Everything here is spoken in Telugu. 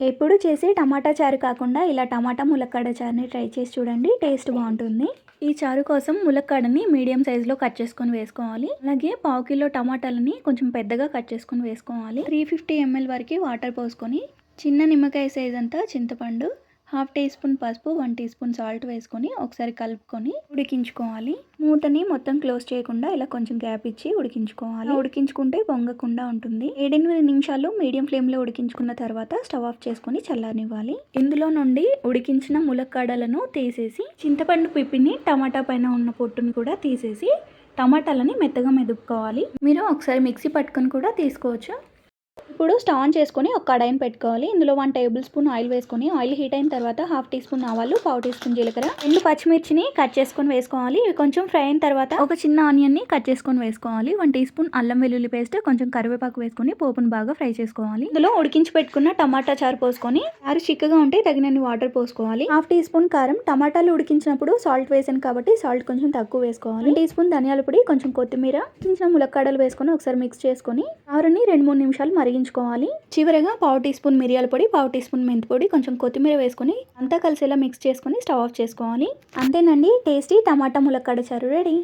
ఎప్పుడు చేసి టమాటా చారు కాకుండా ఇలా టమాటా ములక్కాడ చారుని ట్రై చేసి చూడండి టేస్ట్ బాగుంటుంది. ఈ చారు కోసం ములక్కాడని మీడియం సైజులో కట్ చేసుకొని వేసుకోవాలి. అలాగే పావు కిలో టమాటాలని కొంచెం పెద్దగా కట్ చేసుకొని వేసుకోవాలి. త్రీ ఫిఫ్టీ ఎంఎల్ వరకు వాటర్ పోసుకొని చిన్న నిమ్మకాయ సైజ్ అంతా చింతపండు హాఫ్ టీ స్పూన్ పసుపు వన్ టీ స్పూన్ సాల్ట్ వేసుకొని ఒకసారి కలుపుకొని ఉడికించుకోవాలి. మూతని మొత్తం క్లోజ్ చేయకుండా ఇలా కొంచెం గ్యాప్ ఇచ్చి ఉడికించుకోవాలి. ఉడికించుకుంటే పొంగకుండా ఉంటుంది. ఏడెనిమిది నిమిషాలు మీడియం ఫ్లేమ్లో ఉడికించుకున్న తర్వాత స్టవ్ ఆఫ్ చేసుకొని చల్లారనివ్వాలి. ఇందులో నుండి ఉడికించిన ములక్కాడలను తీసేసి చింతపండు పిప్పిని టమాటా పైన ఉన్న పొట్టుని కూడా తీసేసి టమాటాలని మెత్తగా మెదుపుకోవాలి. మీరు ఒకసారి మిక్సీ పట్టుకొని కూడా తీసుకోవచ్చు. ఇప్పుడు స్టవ్ ఆన్ చేసుకొని ఒక కడాయిని పెట్టుకోవాలి. ఇందులో వన్ టేబుల్ స్పూన్ ఆయిల్ వేసుకొని ఆయిల్ హీట్ అయిన తర్వాత హాఫ్ టీ స్పూన్ ఆవాలు పావు టీ స్పూన్ జీలకర్ర. రెండు పచ్చిమిర్చిని కట్ చేసుకొని వేసుకోవాలి. ఇవి కొంచెం ఫ్రై అయిన తర్వాత ఒక చిన్న ఆనియన్ని కట్ చేసుకొని వేసుకోవాలి. వన్ టీ స్పూన్ అల్లం వెల్లుల్లి పేస్ట్ కొంచెం కరివేపాకు వేసుకొని పోపును బాగా ఫ్రై చేసుకోవాలి. ఇందులో ఉడికించి పెట్టుకున్న టమాటా చారు పోసుకొని చారు చిక్కగా ఉంటే తగినన్ని వాటర్ పోసుకోవాలి. హాఫ్ టీ స్పూన్ కారం టమాటాలు ఉడికించినప్పుడు సాల్ట్ వేసాను కాబట్టి సాల్ట్ కొంచెం తక్కువ వేసుకోవాలి. టీ స్పూన్ ధనియాల పొడి కొంచెం కొత్తిమీర ఉడికించిన ములక్కాడలు వేసుకొని ఒకసారి మిక్స్ చేసుకొని ఆరుని రెండు మూడు నిమిషాలు మరిగించుకోవాలి. చివరగా పావు టీ స్పూన్ మిరియాల పొడి పావు టీ స్పూన్ మెంతి పొడి కొంచెం కొత్తిమీర వేసుకొని అంతా కలిసేలా మిక్స్ చేసుకొని స్టవ్ ఆఫ్ చేసుకోవాలి. అంతేనండి టేస్టీ టమాటా ములక్కాడ చారు రెడీ.